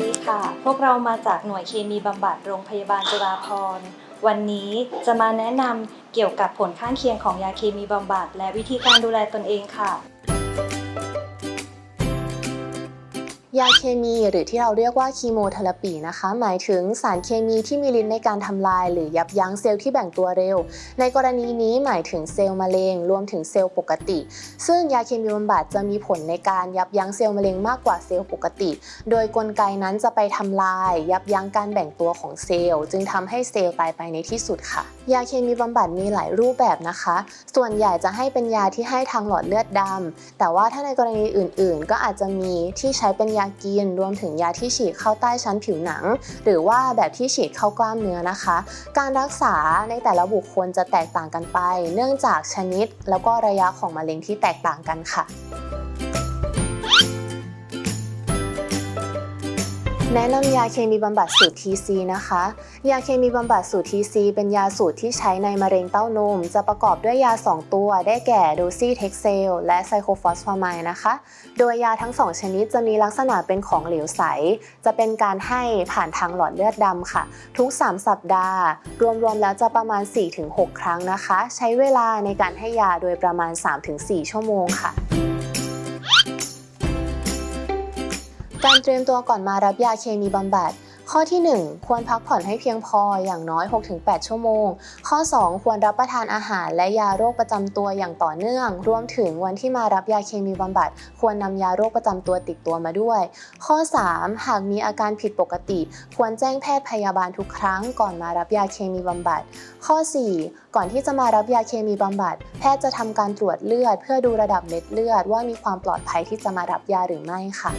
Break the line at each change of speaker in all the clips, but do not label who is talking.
ดีค่ะ พวกเรามาจากหน่วยเคมีบำบัดโรงพยาบาลจุฬาภรณ์ วันนี้จะมาแนะนำเกี่ยวกับผลข้างเคียงของยาเคมีบำบัด และวิธีการดูแลตนเองค่ะ
ยาเคมีหรือที่เราเรียกว่าคีโมเทอราปีนะคะ หมายถึงสารเคมีที่มีฤทธิ์ในการทำลาย หรือยับยั้งเซลล์ที่แบ่งตัวเร็ว ในกรณีนี้หมายถึงเซลล์มะเร็งรวมถึงเซลล์ปกติ ซึ่งยาเคมีบำบัดจะมีผลในการยับยั้งเซลล์มะเร็งมากกว่าเซลล์ปกติ โดยกลไกนั้นจะไปทำลาย ยับยั้งการแบ่งตัวของเซลล์ จึงทำให้เซลล์ตายไปในที่สุดค่ะ ยาเคมีบำบัดมีหลายรูปแบบนะคะ ส่วนใหญ่จะให้เป็นยาที่ให้ทางหลอดเลือดดำแต่ว่าถ้าในกรณีอื่น ๆ ก็อาจจะมีที่ใช้เป็นยากิน รวมถึงยาที่ฉีดเข้าใต้ชั้นผิวหนัง หรือว่าแบบที่ฉีดเข้ากล้ามเนื้อนะคะ การรักษาในแต่ละบุคคลจะแตกต่างกันไป เนื่องจากชนิดแล้วก็ระยะของมะเร็งที่แตกต่างกันค่ะ แนะนำยาเคมีบำบัดสูตร TC นะคะ ยาเคมีบำบัดสูตร TC เป็นยาสูตรที่ใช้ในมะเร็งเต้านม จะประกอบด้วยยา 2 ตัว ได้แก่โดซีเท็กเซลและไซโคฟอสฟอร์ไมด์นะคะ โดยยาทั้ง 2 ชนิดจะมีลักษณะเป็นของเหลวใส จะเป็นการให้ผ่านทางหลอดเลือดดำค่ะ ทุก 3 สัปดาห์ รวมๆแล้วจะประมาณ 4-6 ครั้งนะคะ ใช้เวลาในการให้ยาโดยประมาณ 3-4 ชั่วโมงค่ะ การเตรียมตัวก่อนมารับยาเคมีบำบัด ข้อที่ 1 ควรพักผ่อนให้เพียงพออย่างน้อย 6-8 ชั่วโมง ข้อ 2 ควรรับประทานอาหารและยาโรคประจำตัวอย่างต่อเนื่อง รวมถึงวันที่มารับยาเคมีบำบัด ควรนำยาโรคประจำตัวติดตัวมาด้วย ข้อ 3 หากมีอาการผิดปกติ ควรแจ้งแพทย์พยาบาลทุกครั้งก่อนมารับยาเคมีบำบัด ข้อ 4 ก่อนที่จะมารับยาเคมีบำบัด แพทย์จะทำการตรวจเลือด เพื่อดูระดับเม็ดเลือดว่ามีความปลอดภัยที่จะมารับยาหรือไม่ค่ะ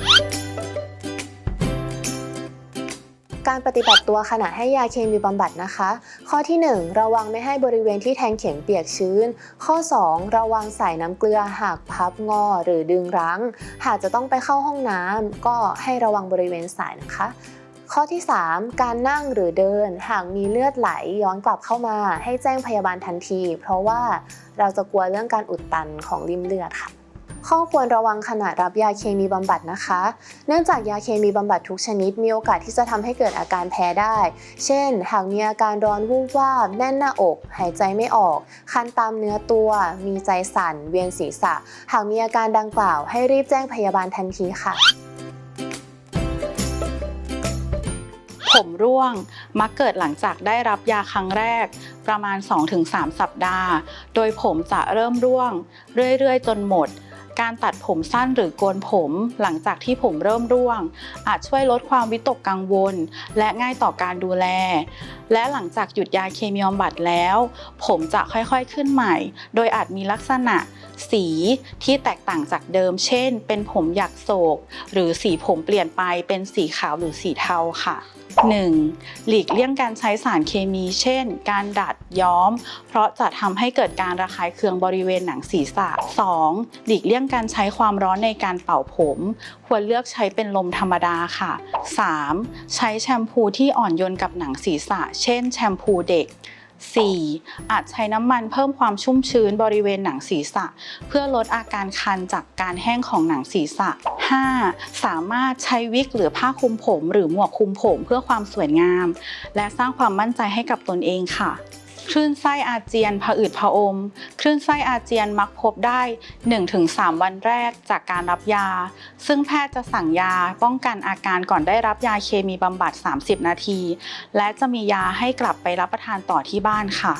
การปฏิบัติตัวขณะให้ยาเคมีบำบัดนะคะ ข้อที่ 1 ระวังไม่ให้บริเวณที่แทงเข็มเปียกชื้น ข้อ 2 ระวังใส่น้ำเกลือหากพับงอหรือดึงรั้ง หากจะต้องไปเข้าห้องน้ำก็ให้ระวังบริเวณสายนะคะข้อที่ 3 การนั่งหรือเดิน หากมีเลือดไหลย้อนกลับเข้ามา ให้แจ้งพยาบาลทันที เพราะว่าเราจะกลัวเรื่องการอุดตันของริมเลือดค่ะ ข้อควรระวังขณะรับยาเคมีบำบัดนะคะ เนื่องจากยาเคมีบำบัดทุกชนิดมีโอกาสที่จะทำให้เกิดอาการแพ้ได้ เช่น หากมีอาการร้อนวูบวาบแน่นหน้าอก หายใจไม่ออก คันตามเนื้อตัว มีใจสั่น เวียนศีรษะ หากมีอาการดังกล่าว ให้รีบแจ้งพยาบาลทันทีค่ะ
ผมร่วงมักเกิดหลังจากได้รับยาครั้งแรก ประมาณ 2-3 สัปดาห์ โดยผมจะเริ่มร่วง เรื่อยๆ จนหมด การตัดผมสั้นหรือโกนผมหลังจากที่ผมเริ่มร่วง อาจช่วยลดความวิตกกังวล และง่ายต่อการดูแล และหลังจากหยุดยาเคมีบำบัดแล้ว ผมจะค่อยๆขึ้นใหม่ โดยอาจมีลักษณะ สีที่แตกต่างจากเดิม เช่น เป็นผมหยักโศก หรือสีผมเปลี่ยนไปเป็นสีขาวหรือสีเทาค่ะ 1. หลีกเลี่ยงการใช้สารเคมี เช่น การดัดย้อม เพราะจะทำให้เกิดการระคายเคืองบริเวณหนังศีรษะ 2. หลีกเลี่ยงการใช้ความร้อนในการเป่าผม ควรเลือกใช้เป็นลมธรรมดาค่ะ 3. ใช้แชมพูที่อ่อนโยนกับหนังศีรษะ เช่น แชมพูเด็ก 4. อาจใช้น้ำมันเพิ่มความชุ่มชื้นบริเวณหนังศีรษะ เพื่อลดอาการคันจากการแห้งของหนังศีรษะ 5. สามารถใช้วิกหรือผ้าคลุมผม หรือหมวกคลุมผมเพื่อความสวยงาม และสร้างความมั่นใจให้กับตนเองค่ะ คลื่นไส้อาเจียนผะอืดผะอม คลื่นไส้อาเจียนมักพบได้ 1-3 วันแรกจากการรับยา ซึ่งแพทย์จะสั่งยาป้องกันอาการก่อนได้รับยาเคมีบำบัด 30 นาที และจะมียาให้กลับไปรับประทานต่อที่บ้านค่ะ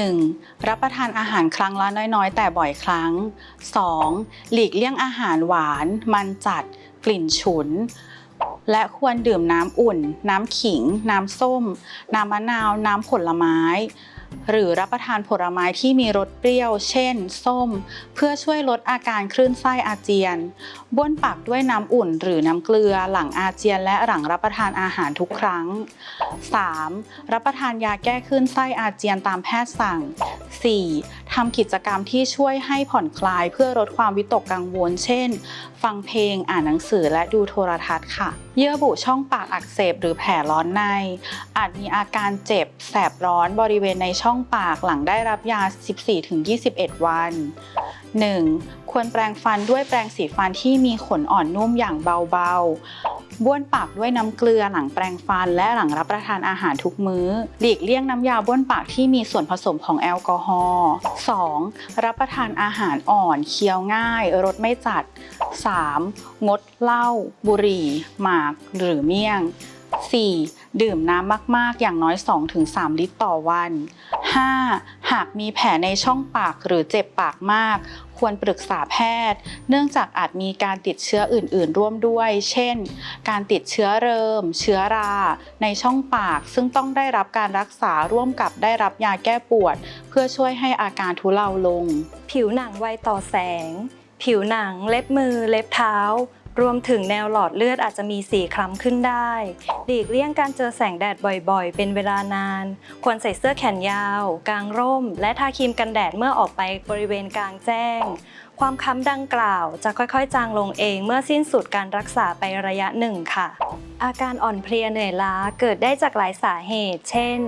1. รับประทานอาหารครั้งละน้อยๆ แต่บ่อยครั้ง 2. หลีกเลี่ยงอาหารหวาน มันจัด กลิ่นฉุน และควรดื่มน้ำอุ่น น้ำขิง น้ำส้ม น้ำมะนาว น้ำผลไม้ หรือรับประทานผลไม้ที่มีรสเปรี้ยว เช่น ส้ม เพื่อช่วยลดอาการคลื่นไส้อาเจียน บ้วนปากด้วยน้ำอุ่นหรือน้ำเกลือหลังอาเจียนและหลังรับประทานอาหารทุกครั้ง 3. รับประทานยาแก้คลื่นไส้อาเจียนตามแพทย์สั่ง 4. ทำกิจกรรมที่ช่วยให้ผ่อนคลายเพื่อลดความวิตกกังวล เช่น ฟังเพลง อ่านหนังสือ และดูโทรทัศน์ค่ะ เยื่อบุช่องปากอักเสบหรือแผลร้อนใน อาจมีอาการเจ็บ แสบร้อนบริเวณในช่องปากหลังได้รับยา 14-21 วัน 1. ควรแปรงฟันด้วยแปรงสีฟันที่มีขนอ่อนนุ่มอย่างเบาๆ บ้วนปากด้วยน้ำเกลือหลังแปรงฟัน และหลังรับประทานอาหารทุกมื้อ หลีกเลี่ยงน้ำยาบ้วนปากที่มีส่วนผสมของแอลกอฮอล์ 2. รับประทานอาหารอ่อน เคี้ยวง่าย รสไม่จัด 3. งดเหล้า บุหรี่ หมาก หรือเมี่ยง 4. ดื่มน้ำมาก ๆ อย่างน้อย 2-3 ลิตรต่อวัน 5. หากมีแผลในช่องปากหรือเจ็บปากมาก ควรปรึกษาแพทย์ เนื่องจากอาจมีการติดเชื้ออื่น ๆ ร่วมด้วย เช่น การติดเชื้อเริม เชื้อรา ในช่องปาก ซึ่งต้องได้รับการรักษาร่วมกับได้รับยาแก้ปวด เพื่อช่วยให้อาการทุเลาลง
ผิวหนังไวต่อแสง ผิวหนัง เล็บมือ เล็บเท้า รวมถึงแนวหลอดเลือดอาจจะมีสีคล้ำขึ้นได้หลีกเลี่ยงการเจอแสงแดดบ่อยๆ เป็นเวลานาน ควรใส่เสื้อแขนยาว กางร่ม และทาครีมกันแดดเมื่อออกไปบริเวณกลางแจ้ง ความค้ำดังกล่าวจะค่อยๆ จางลงเองเมื่อสิ้นสุดการรักษาไประยะหนึ่งค่ะ อาการอ่อนเพลียเหนื่อยล้าเกิดได้จากหลายสาเหตุ เช่น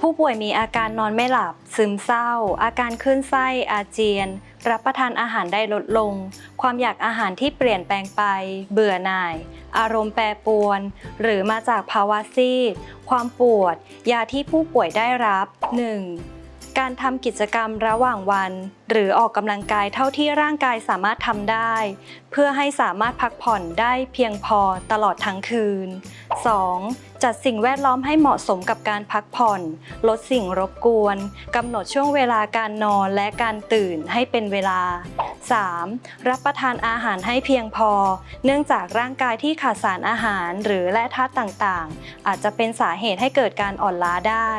ผู้ป่วยมีอาการนอนไม่หลับ ซึมเศร้า อาการคลื่นไส้อาเจียน รับประทานอาหารได้ลดลง ความอยากอาหารที่เปลี่ยนแปลงไป เบื่อหน่าย อารมณ์แปรปรวน หรือมาจากภาวะซีด ความปวด ยาที่ผู้ป่วยได้รับ 1. การทำกิจกรรมระหว่างวัน หรือออกกำลังกายเท่าที่ร่างกายสามารถทำได้ เพื่อให้สามารถพักผ่อนได้เพียงพอตลอดทั้งคืน 2. จัดสิ่งแวดล้อมให้เหมาะสมกับการพักผ่อน ลดสิ่งรบกวนกำหนดช่วงเวลาการนอนและการตื่นให้เป็นเวลา 3. รับประทานอาหารให้เพียงพอ เนื่องจากร่างกายที่ขาดสารอาหารหรือแร่ธาตุต่างๆ อาจจะเป็นสาเหตุให้เกิดการอ่อนล้าได้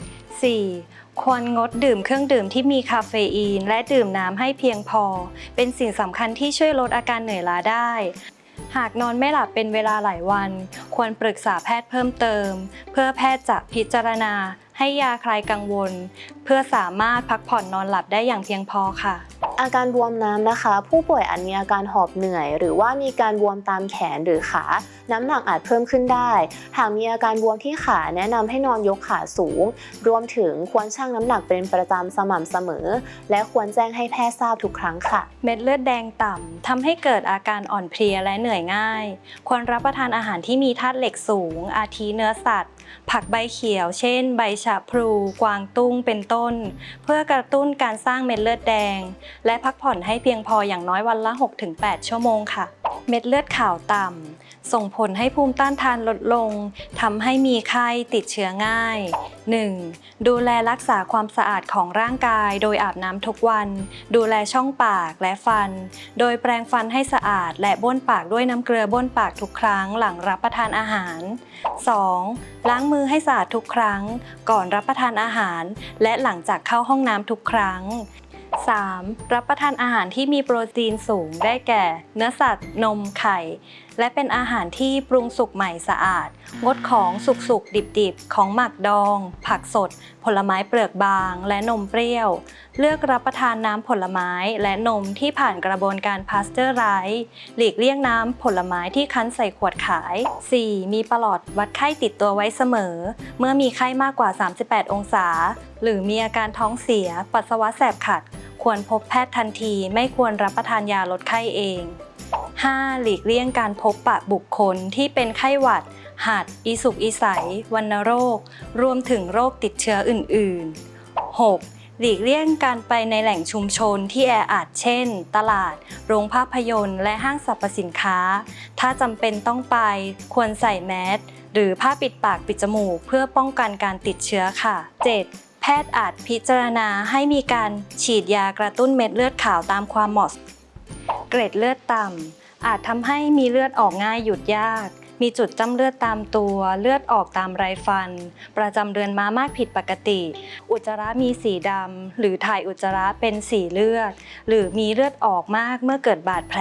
4. ควรงดดื่มเครื่องดื่มที่มีคาเฟอีน และดื่มน้ำให้เพียงพอ เป็นสิ่งสำคัญที่ช่วยลดอาการเหนื่อยล้าได้ หากนอนไม่หลับเป็นเวลาหลายวัน ควรปรึกษาแพทย์เพิ่มเติม เพื่อแพทย์จะพิจารณา ให้ยาคลายกังวล เพื่อสามารถพักผ่อนนอนหลับได้อย่างเพียงพอค่ะ
อาการบวมน้ำนะคะ ผู้ป่วยอาจมีอาการหอบเหนื่อย หรือว่ามีการบวมตามแขนหรือขา น้ำหนักอาจเพิ่มขึ้นได้ หากมีอาการบวมที่ขาแนะนำให้นอนยกขาสูง รวมถึงควรชั่งน้ำหนักเป็นประจำสม่ำเสมอ และควรแจ้งให้แพทย์ทราบทุกครั้งค่ะ
เม็ดเลือดแดงต่ำทำให้เกิดอาการอ่อนเพลียและเหนื่อยง่าย ควรรับประทานอาหารที่มีธาตุเหล็กสูง อาทิเนื้อสัตว์ ผักใบเขียว เช่น ใบชะพลู กวางตุ้ง เป็นต้น เพื่อกระตุ้นการสร้างเม็ดเลือดแดง และพักผ่อนให้เพียงพออย่างน้อยวันละ 6-8 ชั่วโมงค่ะเม็ดเลือดขาวต่ำ ส่งผลให้ภูมิต้านทานลดลงทำให้มีไข้ติดเชื้อง่าย 1. ดูแลรักษาความสะอาดของร่างกาย โดยอาบน้ำทุกวัน ดูแลช่องปากและฟัน โดยแปรงฟันให้สะอาด และบ้วนปากด้วยน้ำเกลือบ้วนปากทุกครั้งหลังรับประทานอาหาร 2. ล้างมือให้สะอาดทุกครั้ง ก่อนรับประทานอาหาร และหลังจากเข้าห้องน้ำทุกครั้ง 3. รับประทานอาหารที่มีโปรตีนสูงได้แก่ เนื้อสัตว์ นม ไข่ และเป็นอาหารที่ปรุงสุกใหม่สะอาด งดของสุกๆ ดิบๆ ของหมักดอง ผักสด ผลไม้เปลือกบาง และนมเปรี้ยว เลือกรับประทานน้ำผลไม้และนมที่ผ่านกระบวนการพาสเจอร์ไรส์หลีกเลี่ยงน้ำผลไม้ที่คั้นใส่ขวดขาย 4. มีประหลอดวัดไข้ติดตัวไว้เสมอ เมื่อมีไข้มากกว่า 38 องศา หรือมีอาการท้องเสีย ปัสสาวะแสบขัด ควรพบแพทย์ทันที ไม่ควรรับประทานยาลดไข้เอง 5. หลีกเลี่ยงการพบปะบุคคลที่เป็นไข้หวัด หัด อีสุกอีใสวัณโรค รวมถึงโรคติดเชื้ออื่น ๆ 6. หลีกเลี่ยงการไปในแหล่งชุมชนที่แออัดเช่น ตลาด โรงภาพยนตร์ และห้างสรรพสินค้า ถ้าจำเป็นต้องไป ควรใส่แมสหรือผ้าปิดปากปิดจมูก เพื่อป้องกันการติดเชื้อค่ะ 7. แพทย์อาจพิจารณาให้มีการฉีดยากระตุ้นเม็ดเลือดขาวตามความเหมาะสมเกร็ดเลือดต่ำอาจทำให้มีเลือดออกง่ายหยุดยาก มีจุดจ้ำเลือดตามตัว เลือดออกตามไรฟัน ประจำเดือนมามากผิดปกติ อุจจาระมีสีดำหรือถ่ายอุจจาระเป็นสีเลือด หรือมีเลือดออกมากเมื่อเกิดบาดแผล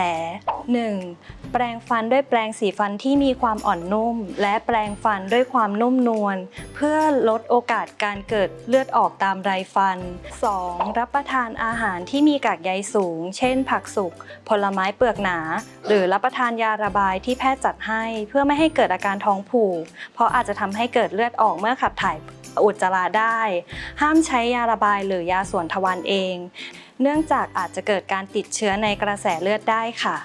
1. แปรงฟันด้วยแปรงสีฟันที่มีความอ่อนนุ่ม และแปรงฟันด้วยความนุ่มนวลเพื่อลดโอกาสการเกิดเลือดออกตามไรฟัน 2. รับประทานอาหารที่มีกากใยสูง เช่น ผักสุก ผลไม้เปลือกหนา หรือรับประทานยาระบายที่แพทย์จัดให้ เพื่อไม่ให้เกิดอาการท้องผูก เพราะอาจจะทำให้เกิดเลือดออกเมื่อขับถ่ายอุจจาระได้ ห้ามใช้ยาระบายหรือยาส่วนทวารเอง เนื่องจากอาจจะเกิดการติดเชื้อในกระแสเลือดได้ค่ะ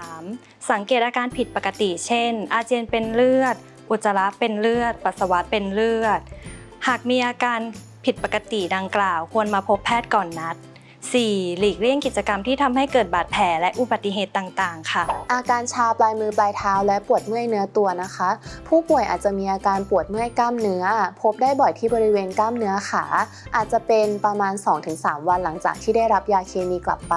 3. สังเกตอาการผิดปกติ เช่น อาเจียนเป็นเลือด อุจจาระเป็นเลือด ปัสสาวะเป็นเลือด หากมีอาการผิดปกติดังกล่าว ควรมาพบแพทย์ก่อนนัด 4. หลีกเลี่ยงกิจกรรมที่ทำให้เกิดบาดแผลและอุบัติเหตุต่างๆ ค่ะ
อาการชาปลายมือปลายเท้าและปวดเมื่อยเนื้อตัวนะคะ ผู้ป่วยอาจจะมีอาการปวดเมื่อยกล้ามเนื้อ พบได้บ่อยที่บริเวณกล้ามเนื้อขา อาจจะเป็นประมาณ 2-3 วันหลังจากที่ได้รับยาเคมีกลับไป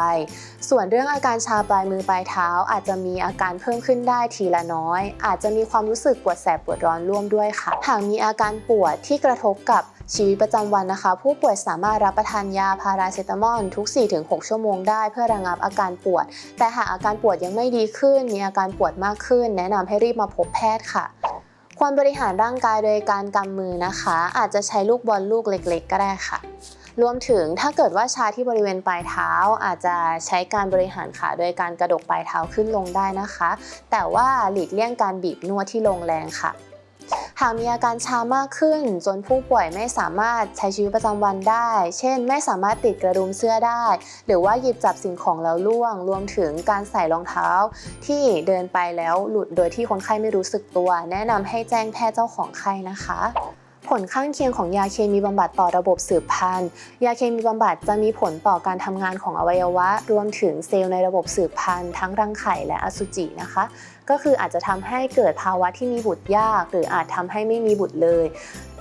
ส่วนเรื่องอาการชาปลายมือปลายเท้า อาจจะมีอาการเพิ่มขึ้นได้ทีละน้อย อาจจะมีความรู้สึกปวดแสบปวดร้อนร่วมด้วยค่ะ หากมีอาการปวดที่กระทบกับ ชีวิตประจำวันนะคะ ผู้ป่วยสามารถรับประทานยาพาราเซตามอลทุก 4-6 ชั่วโมงได้เพื่อระงับอาการปวด แต่หากอาการปวดยังไม่ดีขึ้น มีอาการปวดมากขึ้น แนะนำให้รีบมาพบแพทย์ค่ะควรบริหารร่างกายโดยการกำมือนะคะ อาจจะใช้ลูกบอลลูกเล็ก ๆ ก็ได้ค่ะ รวมถึงถ้าเกิดว่าชาที่บริเวณปลายเท้า อาจจะใช้การบริหารขาโดยการกระดกปลายเท้าขึ้นลงได้นะคะ แต่ว่าหลีกเลี่ยงการบีบนวดที่ลงแรงค่ะ หากมีอาการชามากขึ้น จนผู้ป่วยไม่สามารถใช้ชีวิตประจำวันได้ เช่น ไม่สามารถติดกระดุมเสื้อได้ หรือว่าหยิบจับสิ่งของแล้วล่วง รวมถึงการใส่รองเท้า ที่เดินไปแล้วหลุดโดยที่คนไข้ไม่รู้สึกตัว แนะนำให้แจ้งแพทย์เจ้าของไข้นะคะ ผลข้างเคียงของยาเคมีบำบัดต่อระบบสืบพันธุ์ ยาเคมีบำบัดจะมีผลต่อการทำงานของอวัยวะ รวมถึงเซลล์ในระบบสืบพันธุ์ทั้งรังไข่และอสุจินะคะ ก็คืออาจจะทำให้เกิดภาวะที่มีบุตรยาก หรืออาจทำให้ไม่มีบุตรเลย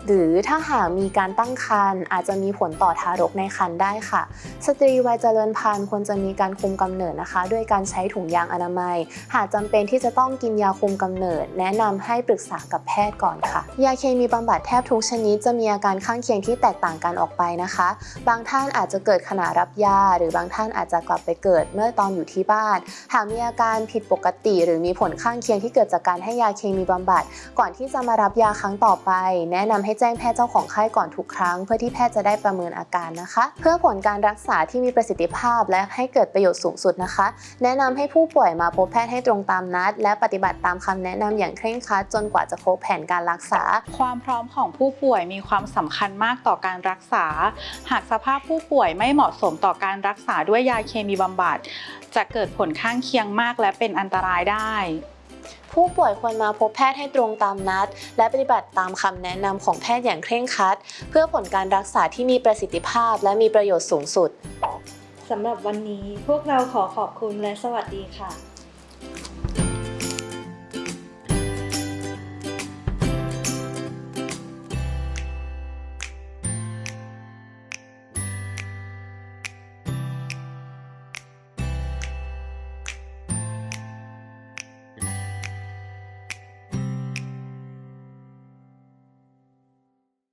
หรือถ้าหากมีการตั้งครรภ์อาจจะมีผลต่อทารกในครรภ์ได้ค่ะ สตรีวัยเจริญพันธุ์ควรจะมีการคุมกำเนิดนะคะ ด้วยการใช้ถุงยางอนามัย หากจำเป็นที่จะต้องกินยาคุมกำเนิด แนะนำให้ปรึกษากับแพทย์ก่อนค่ะ ยาเคมีบำบัดแทบทุกชนิดจะมีอาการข้างเคียงที่แตกต่างกันออกไปนะคะ บางท่านอาจจะเกิดขณะรับยา หรือบางท่านอาจจะกลับไปเกิดเมื่อตอนอยู่ที่บ้าน หากมีอาการผิดปกติ หรือมีผลข้างเคียงที่เกิดจากการให้ยาเคมีบำบัด ก่อนที่จะมารับยาครั้งต่อไป แนะนำให้แจ้งแพทย์เจ้าของไข้ก่อนทุกครั้ง เพื่อที่แพทย์จะได้ประเมินอาการนะคะ เพื่อผลการรักษาที่มีประสิทธิภาพและให้เกิดประโยชน์สูงสุดนะคะ แนะนำให้ผู้ป่วยมาพบแพทย์ให้ตรงตามนัด และปฏิบัติตามคำแนะนำอย่างเคร่งครัดจนกว่าจะครบแผนการรักษา
ความพร้อมของผู้ป่วยมีความสำคัญมากต่อการรักษา หากสภาพผู้ป่วยไม่เหมาะสมต่อการรักษาด้วยยาเคมีบำบัดจะเกิดผลข้างเคียงมากและเป็นอันตรายได้
ผู้ป่วยควรมาพบแพทย์ให้ตรงตามนัด และปฏิบัติตามคำแนะนำของแพทย์อย่างเคร่งครัด เพื่อผลการรักษาที่มีประสิทธิภาพ และมีประโยชน์สูงสุด
สำหรับวันนี้พวกเราขอขอบคุณและสวัสดีค่ะ